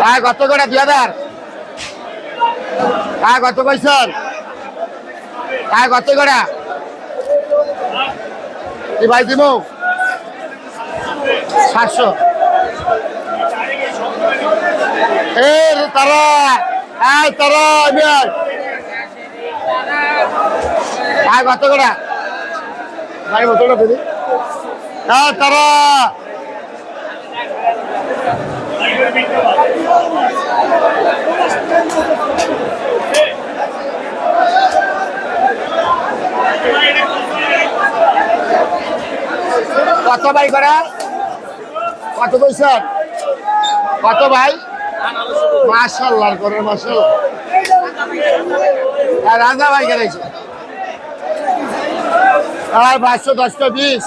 ভাই কত করে দুই হাজার ভাই কত কইছেন? ভাই কত করে। কি ভাই দিব সাতশো। এ তারা, এই তারা ভাই কত করে। ভাই কত করে দিদি। তারা। কত ভাই করে? কত পয়সা কত ভাই? মাশাল্লাহ করে মাশাল্লাহ আর রাজা ভাই কেনাইছে আয় পাঁচশো দশটা বিশ।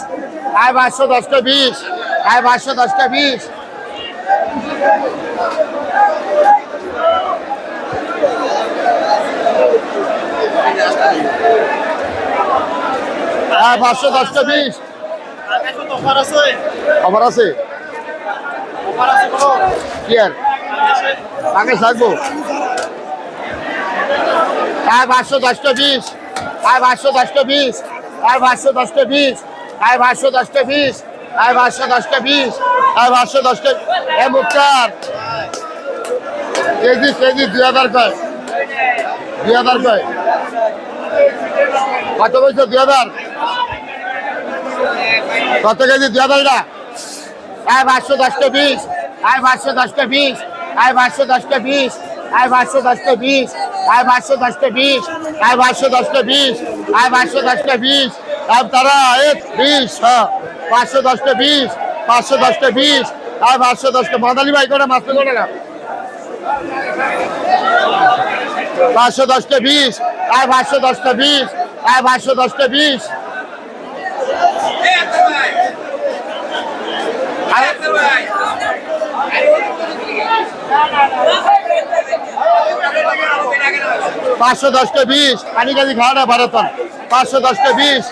আয় পাঁচশো দশটা বিশ। আয় পাঁচশো দশটা বিশ। আয় পাঁচশো দশটা বিশ। আছে? কি আর আগে থাকব আয় পাঁচশো দশটা বিশ। আয় পাঁচশো দশটা বিশ। আয় পাঁচশো দশটা বিশ। আয় পাঁচশো দশটা বিশ। আয় পাঁচশো দশটা বিশ। আয় পাঁচশো দশটা এ মুক্তার। কেজি কেজি দুই হাজার কয়? দুই হাজার কয়? কত বলছো, দুই হাজার? কত কেজি, দুই হাজার আয় পাঁচশো দশটা বিশ। আয় পাঁচশো দশটা বিশ। আয় পাঁচশো দশটা বিশ। আয় পাঁচশো দশটা বিশ। আয় পাঁচশো দশটা বিশ। আয় পাঁচশো দশটা বিশ। আয় পাঁচশো দশটা বিশ। আর তারা, এক, বিশ হ্যাঁ পাঁচশো দশটা বিশ, পাঁচশো দশটা বিশ, আর পাঁচশো দশটা মাদালি ভাই করে মাত্র করে না পাঁচশো দশটা বিশ, আর পাঁচশো দশটা বিশ, আর পাঁচশো দশটা বিশ। পাঁচশো দশটা বিশ পানি কাজি খাওয়া না ভারতন পাঁচশো দশটা বিশ।